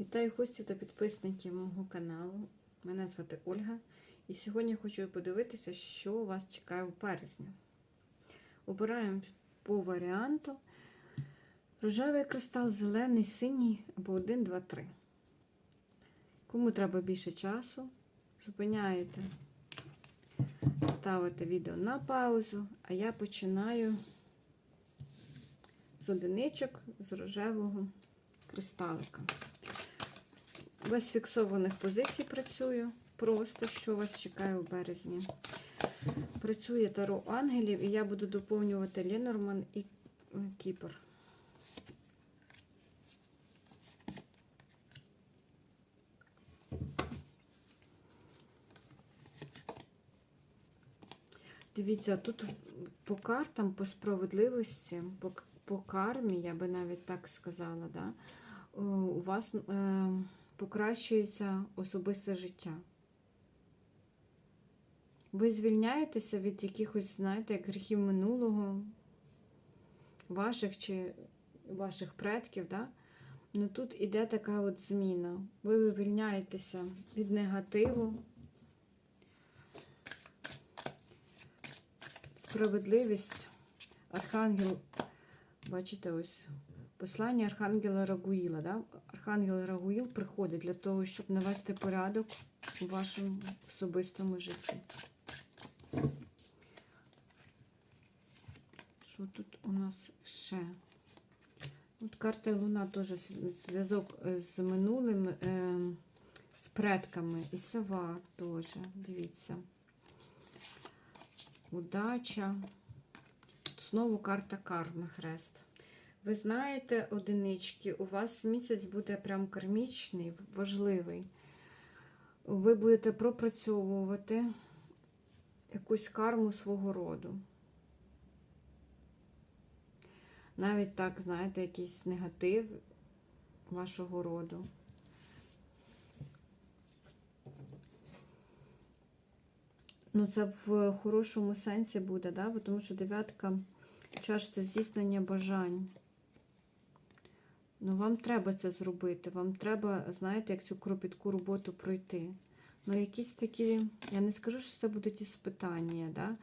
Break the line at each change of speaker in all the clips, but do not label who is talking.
Вітаю гості та підписників мого каналу. Мене звати Ольга. І сьогодні я хочу подивитися, що вас чекає в березні. Обираємо по варіанту рожевий кристал, зелений, синій або 1, 2, 3. Кому треба більше часу, зупиняєте, ставите відео на паузу, а я починаю з одиничок з рожевого кристалика. Без фіксованих позицій працюю. Просто що вас чекає у березні. Працює Таро ангелів, і я буду доповнювати Ленорман і е, Кіпр. Дивіться, тут по картам, по справедливості, по, по кармі, я би навіть так сказала, да, е, у вас е, покращується особисте життя. Ви звільняєтеся від якихось, знаєте, гріхів минулого, ваших чи ваших предків, да? Ну тут іде така от зміна. Ви вивільняєтеся від негативу. Справедливість. Архангел, бачите, ось послання Архангела Рагуїла. Да? Архангел Рагуїл приходить для того, щоб навести порядок у вашому особистому житті. Що тут у нас ще? От карта Луна теж зв'язок з минулим, е, з предками. І сова теж, дивіться. Удача. Знову карта карми хрест. Ви знаєте, одинички, у вас місяць буде прям кармічний, важливий. Ви будете пропрацьовувати якусь карму свого роду. Навіть так, знаєте, якийсь негатив вашого роду. Ну, це в хорошому сенсі буде, да? Тому що дев'ятка чаш це здійснення бажань. Ну, вам треба це зробити. Вам треба, знаєте, як цю кропітку роботу пройти. Ну, якісь такі, я не скажу, що це будуть іспитання, да?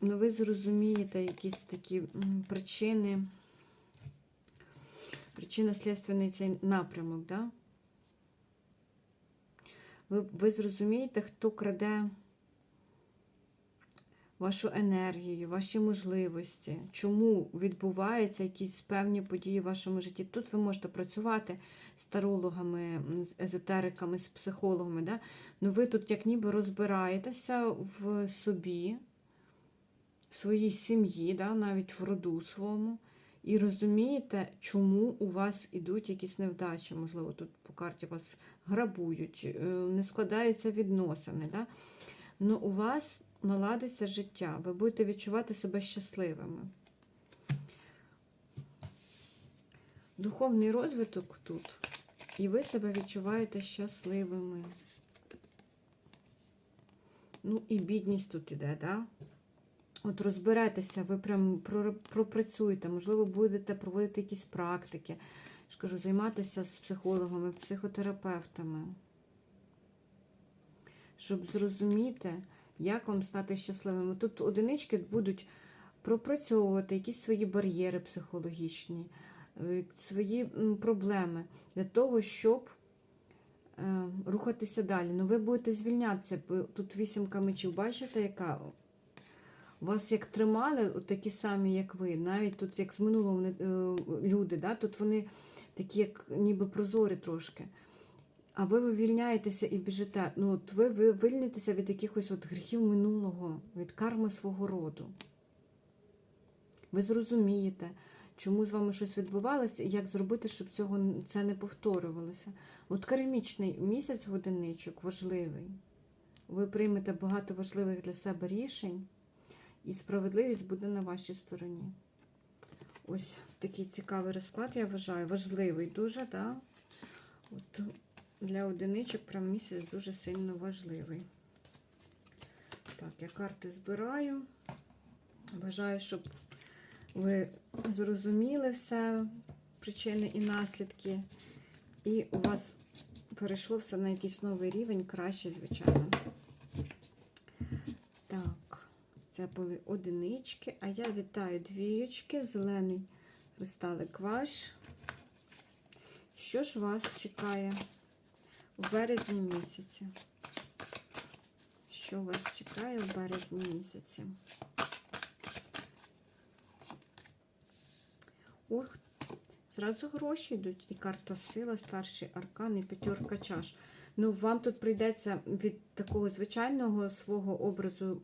Ну, ви зрозумієте якісь такі причини, причинно-слідственний цей напрямок, да? Ви, ви зрозумієте, хто краде вашу енергію, ваші можливості, чому відбуваються якісь певні події в вашому житті. Тут ви можете працювати з тарологами, з езотериками, з психологами. Да? Ну ви тут як ніби розбираєтеся в собі, в своїй сім'ї, да? навіть в роду своєму. І розумієте, чому у вас ідуть якісь невдачі. Можливо, тут по карті вас грабують, не складаються відносини. Да? Ну, у вас наладиться життя, ви будете відчувати себе щасливими. Духовний розвиток тут, і ви себе відчуваєте щасливими. Ну, і бідність тут іде, да? От розберетеся, ви прям пропрацюєте, можливо, будете проводити якісь практики, я ж кажу, займатися з психологами, психотерапевтами, щоб зрозуміти, як вам стати щасливими. Тут одинички будуть пропрацьовувати якісь свої бар'єри психологічні, свої проблеми для того, щоб е, рухатися далі. Ну, ви будете звільнятися. Тут вісімка мечів, бачите, яка? Вас як тримали, такі самі, як ви, навіть тут, як з минулого е, люди, да? тут вони такі, як ніби прозорі трошки. А ви вивільняєтеся і біжите. Ну, от ви вивільнитеся від якихось от гріхів минулого, від карми свого роду. Ви зрозумієте, чому з вами щось відбувалося, і як зробити, щоб цього це не повторювалося. От кармічний місяць годинничок важливий. Ви приймете багато важливих для себе рішень, і справедливість буде на вашій стороні. Ось такий цікавий розклад, я вважаю, важливий дуже, так? Да? От для одиничок прям місяць дуже сильно важливий. Так, я карти збираю. Бажаю, щоб ви зрозуміли все, причини і наслідки І у вас перейшло все на якийсь новий рівень, краще, звичайно. Так, це були одинички, а я вітаю двієчки, зелений кристалик ваш. Що ж вас чекає в березні місяці? Що вас чекає в березні місяці? Ох, зразу гроші йдуть. І карта сила, старший аркан, і п'ятерка чаш. Ну, вам тут прийдеться від такого звичайного свого образу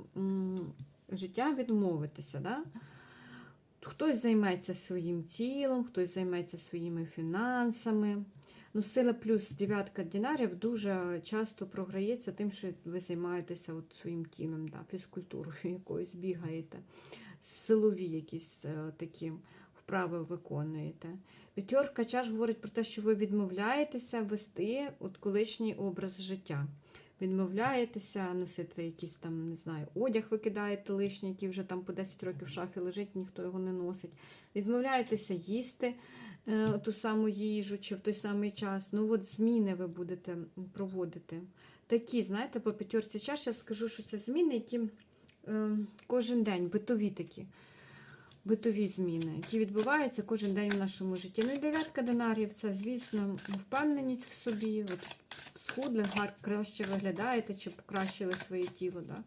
життя відмовитися. Да? Хтось займеться своїм тілом, хтось займеться своїми фінансами. Ну, сила плюс дев'ятка динарів дуже часто програється тим, що ви займаєтеся от своїм тілом, да, фізкультурою якоюсь бігаєте, силові якісь е, такі вправи виконуєте. П'ятерка чаш говорить про те, що ви відмовляєтеся вести от колишній образ життя. Відмовляєтеся носити якийсь там, не знаю, одяг викидаєте лишній, який вже там по 10 років в шафі лежить, ніхто його не носить. Відмовляєтеся їсти е, ту саму їжу чи в той самий час. Ну от зміни ви будете проводити. Такі, знаєте, по п'ятерці чаш я скажу, що це зміни, які е, кожен день, битові такі. Битові зміни, які відбуваються кожен день в нашому житті. Ну і дев'ятка динарів це, звісно, впевненість в собі. От схудли, краще виглядаєте, чи покращили своє тіло. Да?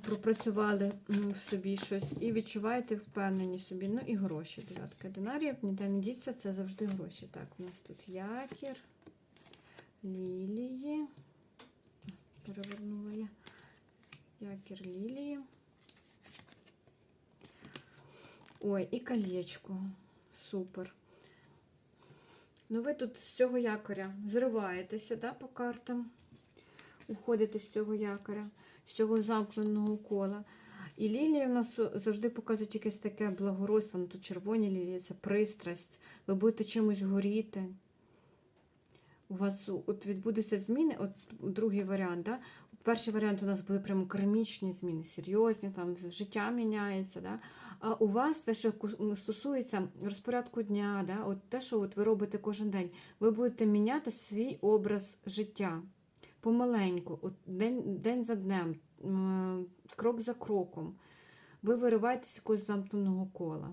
Пропрацювали в собі щось і відчуваєте впевнені собі. Ну і гроші. Дев'ятка динарів, ніде не діться, це завжди гроші. Так, у нас тут якір, лілії. Перевернула я. Якір лілії. Ой, і колечко. Супер. Ну, ви тут з цього якоря зриваєтеся, да, по картам. Уходите з цього якоря, з цього замкненого кола. І лілії в нас завжди показують якесь таке благородство. Ну, тут червоні лілії, це пристрасть. Ви будете чимось горіти. У вас от відбудуться зміни, от другий варіант, да? Перший варіант у нас були прямо кармічні зміни, серйозні, там життя міняється. Да? А у вас те, що стосується розпорядку дня, да? от те, що от ви робите кожен день, ви будете міняти свій образ життя помаленьку, от день, день за днем, крок за кроком. Ви вириваєтесь з якогось замкненого кола.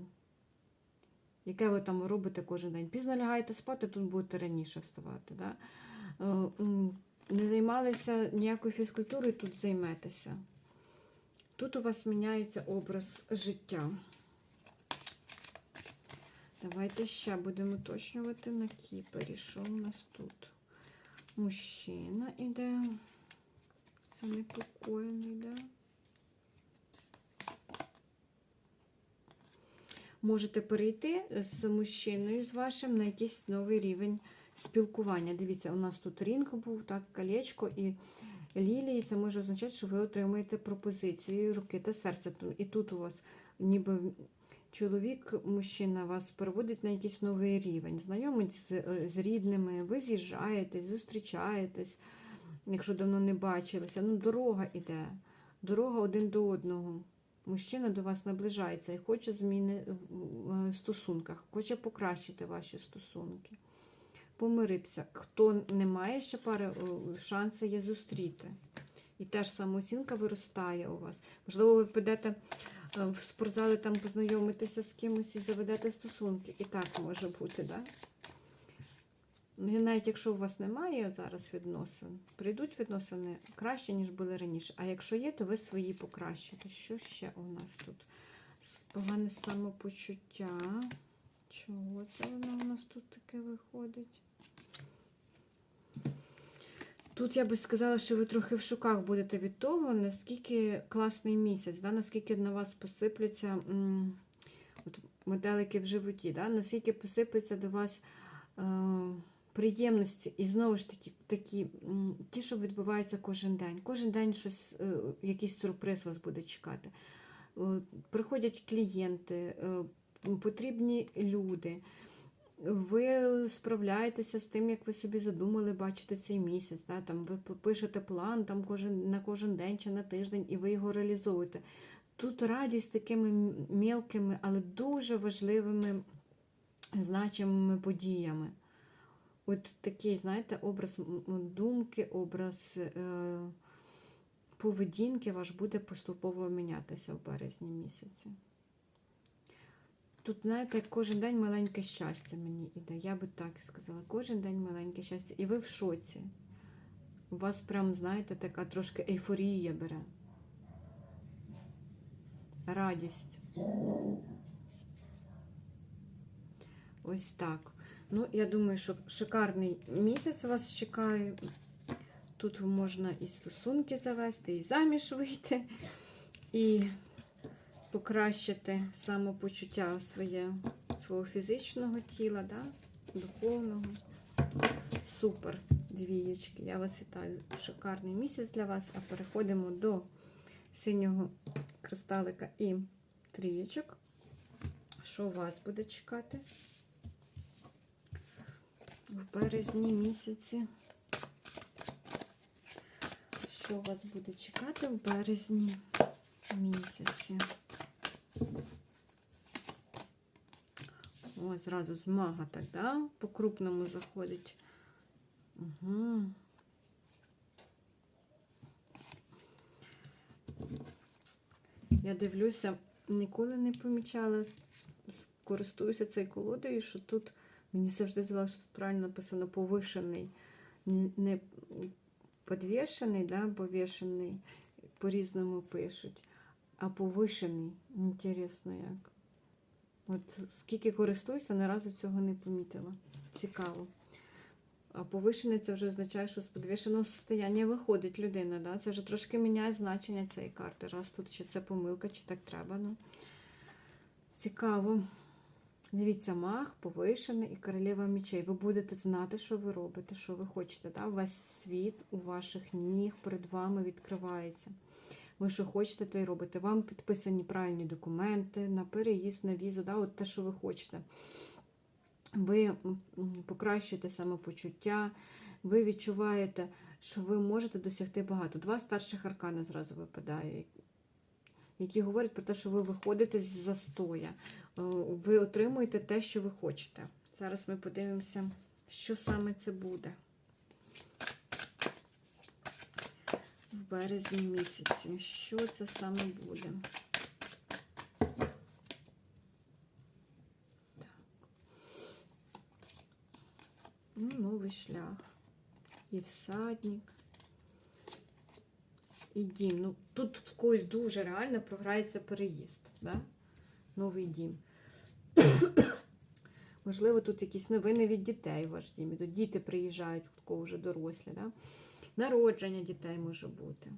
Яке ви там робите кожен день? Пізно лягаєте спати, тут будете раніше вставати. Да? Не займалися ніякою фізкультурою, тут займетеся. Тут у вас міняється образ життя. Давайте ще будемо уточнювати на кіпері. Що у нас тут? Мужчина іде. Занепокоєний, да? Можете перейти з мужчиною з вашим на якийсь новий рівень спілкування. Дивіться, у нас тут рінг був, так, колечко і лілії. Це може означати, що ви отримаєте пропозицію руки та серця. І тут у вас ніби чоловік, мужчина вас переводить на якийсь новий рівень. Знайомить з, з рідними, ви з'їжджаєтесь, зустрічаєтесь, якщо давно не бачилися. Ну, дорога іде, дорога один до одного. Мужчина до вас наближається і хоче зміни в стосунках, хоче покращити ваші стосунки помиритися. Хто не має ще пари, шанси є зустріти. І теж самооцінка виростає у вас. Можливо, ви підете е, в спортзали там познайомитися з кимось і заведете стосунки. І так може бути, да? Ну, навіть якщо у вас немає зараз відносин, прийдуть відносини краще, ніж були раніше. А якщо є, то ви свої покращите. Що ще у нас тут? Погане самопочуття. Чого це воно у нас тут таке виходить? Тут я би сказала, що ви трохи в шуках будете від того, наскільки класний місяць, да, наскільки на вас посипляться от метелики в животі, да, наскільки посипляться до вас е, приємності. І знову ж таки, такі, ті, що відбуваються кожен день. Кожен день щось, е, якийсь сюрприз вас буде чекати. Е, приходять клієнти, е, потрібні люди ви справляєтеся з тим, як ви собі задумали бачити цей місяць. Да? Там Ви пишете план там кожен, на кожен день чи на тиждень, і ви його реалізуєте. Тут радість такими мілкими, але дуже важливими значимими подіями. От такий, знаєте, образ думки, образ е, поведінки ваш буде поступово мінятися в березні місяці. Тут, знаєте, кожен день маленьке щастя мені іде. Я би так сказала. Кожен день маленьке щастя. І ви в шоці. У вас прям, знаєте, така трошки ейфорія бере. Радість. Ось так. Ну, я думаю, що шикарний місяць вас чекає. Тут можна і стосунки завести, і заміж вийти, і покращити самопочуття своє, свого фізичного тіла, да? духовного. Супер, двієчки. Я вас вітаю. Шикарний місяць для вас. А переходимо до синього кристалика і трієчок. Що вас буде чекати в березні місяці? Що вас буде чекати в березні місяці? О, зразу змага так, да? По крупному заходить. Угу. Я дивлюся, ніколи не помічала, користуюся цією колодою, що тут мені завжди здавалося, що тут правильно написано повишений, не- подвішений, да, повішений, по-різному пишуть, а повишений. Інтересно як. От скільки користуюся, ні разу цього не помітила. Цікаво. А повишений це вже означає, що з підвішеного состояння виходить людина. Да? Це вже трошки міняє значення цієї карти. Раз тут чи це помилка, чи так треба. Ну. Цікаво. Дивіться, мах, повишений і королева мечей. Ви будете знати, що ви робите, що ви хочете. Да? Весь світ у ваших ніг перед вами відкривається. Ви що хочете, те й робите. Вам підписані правильні документи на переїзд, на візу, да? от те, що ви хочете. Ви покращуєте самопочуття, ви відчуваєте, що ви можете досягти багато. Два старших аркани зразу випадає, які говорять про те, що ви виходите з застоя, Е, ви отримуєте те, що ви хочете. Зараз ми подивимося, що саме це буде березні місяці. Що це саме буде? Ну, новий шлях. І всадник. І дім. Ну, тут в когось дуже реально програється переїзд. Да? Новий дім. Можливо, тут якісь новини від дітей в ваш дім. Діти приїжджають, в кого вже дорослі. Да? Народження дітей може бути.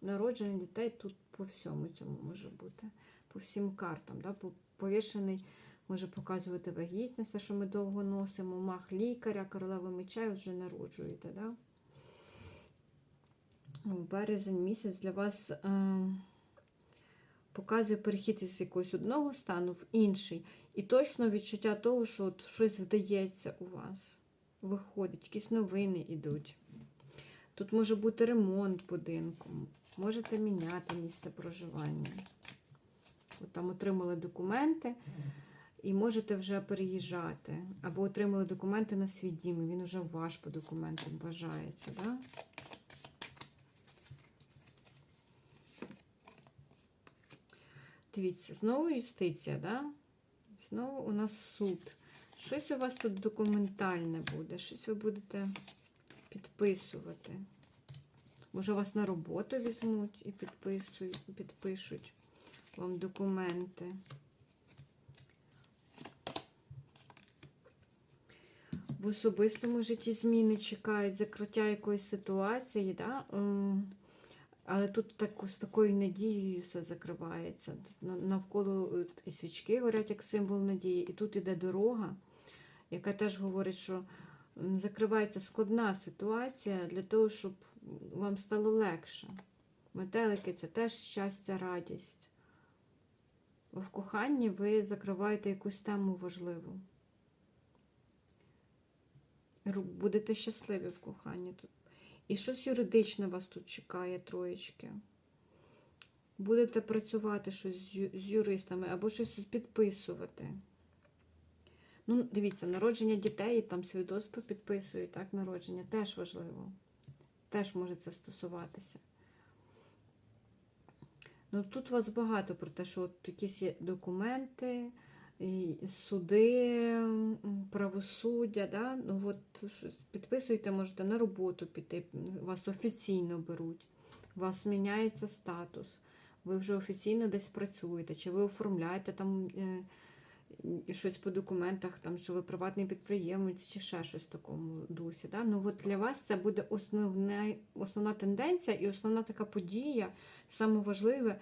Народження дітей тут по всьому цьому може бути. По всім картам. Да? Повішений може показувати вагітність, що ми довго носимо, мах лікаря, королева меча, вже народжуєте. Да? Березень місяць для вас е, показує перехід із якогось одного стану в інший. І точно відчуття того, що от щось вдається у вас. Виходить, якісь новини йдуть. Тут може бути ремонт будинку, можете міняти місце проживання. От там отримали документи і можете вже переїжджати. Або отримали документи на свій дім, він вже ваш по документам вважається. Да? Дивіться, знову юстиція, да? Знову у нас суд. Щось у вас тут документальне буде, щось ви будете підписувати. Може, вас на роботу візьмуть і підписують, підпишуть вам документи. В особистому житті зміни чекають закриття якоїсь ситуації, да? Ем, але тут так, з такою надією все закривається. Тут навколо е, і свічки горять як символ надії, і тут іде дорога, яка теж говорить, що закривається складна ситуація для того, щоб вам стало легше. Метелики це теж щастя, радість. В коханні ви закриваєте якусь тему важливу. Будете щасливі в коханні тут. І щось юридичне вас тут чекає, троєчки. Будете працювати щось з юристами або щось підписувати. Ну, дивіться, народження дітей, там свідоцтво підписують, так, народження теж важливо. Теж може це стосуватися. Ну, тут у вас багато про те, що от якісь є документи, суди, правосуддя, да? ну, от, підписуєте, можете на роботу піти, вас офіційно беруть, у вас міняється статус, ви вже офіційно десь працюєте, чи ви оформляєте там е, щось по документах, там, що ви приватний підприємець, чи ще щось в такому дусі. Да? Ну, от для вас це буде основне, основна тенденція і основна така подія, саме важливе,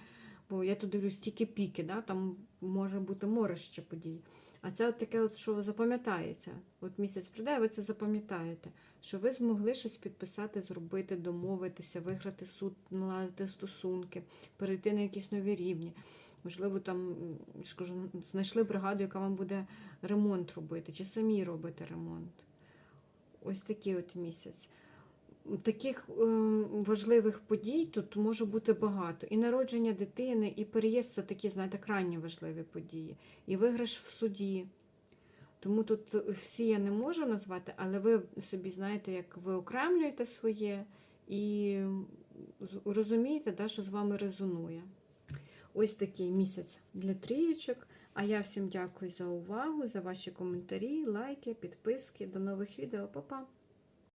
бо я тут дивлюсь тільки піки, да? там може бути море ще подій. А це от таке, от, що запам'ятається. От місяць прийде, ви це запам'ятаєте, що ви змогли щось підписати, зробити, домовитися, виграти суд, наладити стосунки, перейти на якісь нові рівні. Можливо, там я знайшли бригаду, яка вам буде ремонт робити, чи самі робити ремонт. Ось такий от місяць. Таких е, важливих подій тут може бути багато. І народження дитини, і переїзд це такі, знаєте, крайні важливі події. І виграш в суді. Тому тут всі я не можу назвати, але ви собі знаєте, як ви окремлюєте своє і розумієте, да, що з вами резонує. Ось такий місяць для трієчок. А я всім дякую за увагу, за ваші коментарі, лайки, підписки. До нових відео. Па-па!